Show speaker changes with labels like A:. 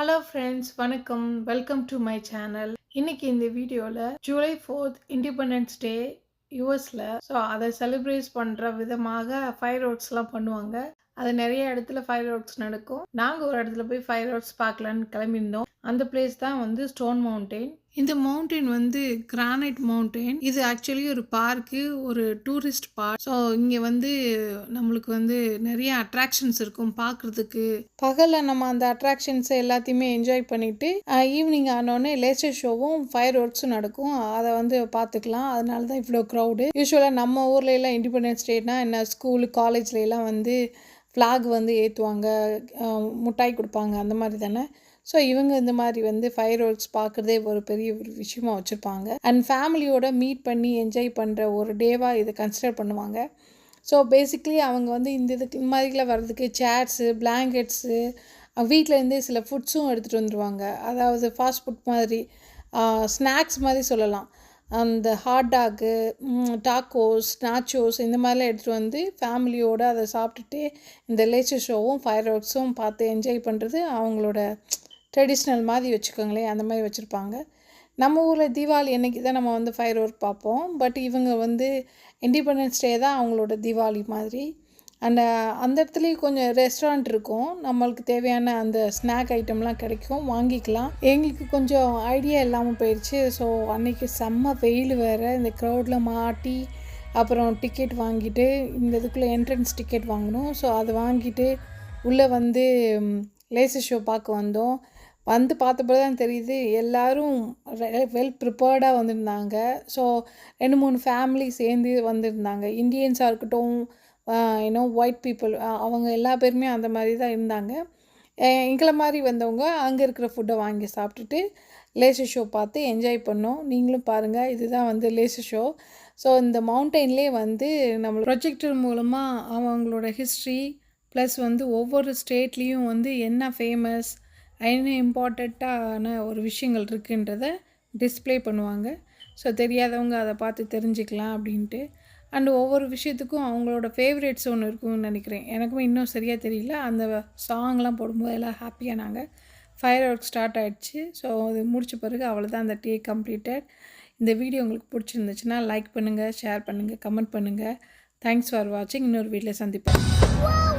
A: Hello friends வணக்கம். Welcome to my channel இன்னைக்கு இந்த வீடியோவில் ஜூலை ஃபோர்த் இண்டிபெண்டன்ஸ் டே யூஎஸில் ஸோ அதை செலிப்ரேட் பண்ணுற விதமாக ஃபயர் ஒர்க்ஸ்லாம் பண்ணுவாங்க. அது நிறைய இடத்துல ஃபயர் ஒர்க்ஸ் நடக்கும். நாங்கள் ஒரு இடத்துல போய் ஃபயர் ஒர்க்ஸ் பார்க்கலான்னு கிளம்பியிருந்தோம். அந்த பிளேஸ் தான் வந்து ஸ்டோன் மவுண்டெயின் இந்த மவுண்டெயின் வந்து கிரானைட் மவுண்டெயின் இது ஆக்சுவலி ஒரு பார்க்கு ஒரு டூரிஸ்ட் பார்க் ஸோ இங்கே வந்து நம்மளுக்கு வந்து நிறைய அட்ராக்ஷன்ஸ் இருக்கும் பார்க்குறதுக்கு. பகலில் நம்ம அந்த அட்ராக்ஷன்ஸை எல்லாத்தையுமே என்ஜாய் பண்ணிட்டு ஈவினிங் ஆனோடனே லேசர் ஷோவும் ஃபயர் ஒர்க்ஸும் நடக்கும். அதை வந்து பார்த்துக்கலாம். அதனால தான் இவ்வளோ க்ரௌடு யூஸ்வலாக நம்ம ஊர்ல எல்லாம் இண்டிபெண்டன்ஸ் டேனா என்ன? ஸ்கூலு காலேஜ்ல எல்லாம் வந்து ஃப்ளாக் வந்து ஏற்றுவாங்க முட்டாய் கொடுப்பாங்க. அந்த மாதிரி தானே? ஸோ இவங்க இந்த மாதிரி வந்து ஃபயர் ஒர்க்ஸ் பார்க்குறதே ஒரு பெரிய ஒரு விஷயமா வச்சுருப்பாங்க. அண்ட் ஃபேமிலியோட மீட் பண்ணி என்ஜாய் பண்ணுற ஒரு டேவாக இதை கன்சிடர் பண்ணுவாங்க. ஸோ பேசிக்லி அவங்க வந்து இந்த இதுக்கு இந்த மாதிரிலாம் வர்றதுக்கு சேர்ஸு பிளாங்கெட்ஸு வீட்டிலேருந்தே சில ஃபுட்ஸும் எடுத்துகிட்டு வந்துடுவாங்க அதாவது ஃபாஸ்ட் ஃபுட் மாதிரி ஸ்நாக்ஸ் மாதிரி சொல்லலாம். அந்த ஹாட் டாக்கு டாக்கோஸ் நாச்சோஸ் இந்த மாதிரிலாம் எடுத்துகிட்டு வந்து ஃபேமிலியோடு அதை சாப்பிட்டுட்டு இந்த லேச்சர் ஷோவும் ஃபயர் ஒர்க்ஸும் பார்த்து என்ஜாய் பண்ணுறது அவங்களோட ட்ரெடிஷ்னல் மாதிரி வச்சுக்கோங்களேன் அந்த மாதிரி வச்சுருப்பாங்க. நம்ம ஊரில் தீபாவளி அன்னைக்கு தான் நம்ம வந்து ஃபயர் ஒர்க் பார்ப்போம். பட் இவங்க வந்து இண்டிபெண்டன்ஸ் டே தான் அவங்களோட தீபாவளி மாதிரி. அண்ட் uh, அந்த இடத்துலையும் கொஞ்சம் ரெஸ்டாரண்ட் இருக்கும். நம்மளுக்கு தேவையான அந்த ஸ்நாக் ஐட்டம்லாம் கிடைக்கும். வாங்கிக்கலாம். எங்களுக்கு கொஞ்சம் ஐடியா இல்லாமல் போயிடுச்சு ஸோ அன்னைக்கு செம்ம வெயில் வேறு. இந்த க்ரௌடில் மாட்டி அப்புறம் டிக்கெட் வாங்கிட்டு இந்த இதுக்குள்ளே என்ட்ரன்ஸ் டிக்கெட் வாங்கினோம் ஸோ அதை வாங்கிட்டு உள்ளே வந்து லேசர் ஷோ பார்க்க வந்தோம். வந்து பார்த்தப்போ தான் தெரியுது எல்லோரும் வெல் ப்ரிப்பேர்டாக வந்திருந்தாங்க. ஸோ ரெண்டு மூணு ஃபேமிலி சேர்ந்து வந்திருந்தாங்க. இந்தியன்ஸாக இருக்கட்டும் யூனோ ஒயிட் பீப்புள் அவங்க எல்லா பேருமே அந்த மாதிரி தான் இருந்தாங்க. எங்களை மாதிரி வந்தவங்க அங்கே இருக்கிற ஃபுட்டை வாங்கி சாப்பிட்டுட்டு லேசர் ஷோ பார்த்து என்ஜாய் பண்ணோம். நீங்களும் பாருங்கள் இதுதான் வந்து லேசர் ஷோ ஸோ இந்த மவுண்டெயின்லேயே வந்து நம்ம ப்ரொஜெக்டர் மூலமாக அவங்களோட ஹிஸ்ட்ரி ப்ளஸ் வந்து ஒவ்வொரு ஸ்டேட்லேயும் வந்து என்ன ஃபேமஸ் என்ன இம்பார்ட்டண்ட்டான ஒரு விஷயங்கள் இருக்குன்றத டிஸ்பிளே பண்ணுவாங்க. ஸோ தெரியாதவங்க அதை பார்த்து தெரிஞ்சுக்கலாம் அப்படின்ட்டு. அண்டு ஒவ்வொரு விஷயத்துக்கும் அவங்களோட ஃபேவரேட்ஸ் ஒன்று இருக்கும்னு நினைக்கிறேன். எனக்குமே இன்னும் சரியாக தெரியல. அந்த சாங்லாம் போடும்போது எல்லாம் ஹாப்பியாக நாங்கள் ஃபயர் ஒர்க் ஸ்டார்ட் ஆகிடுச்சு ஸோ அது முடித்த பிறகு அவ்வளோதான் அந்த டே கம்ப்ளீட்டட் இந்த வீடியோ உங்களுக்கு பிடிச்சிருந்துச்சுன்னா லைக் பண்ணுங்கள் ஷேர் பண்ணுங்கள் கமெண்ட் பண்ணுங்கள் தேங்க்ஸ் ஃபார் வாட்சிங் இன்னொரு வீட்டில் சந்திப்பேன்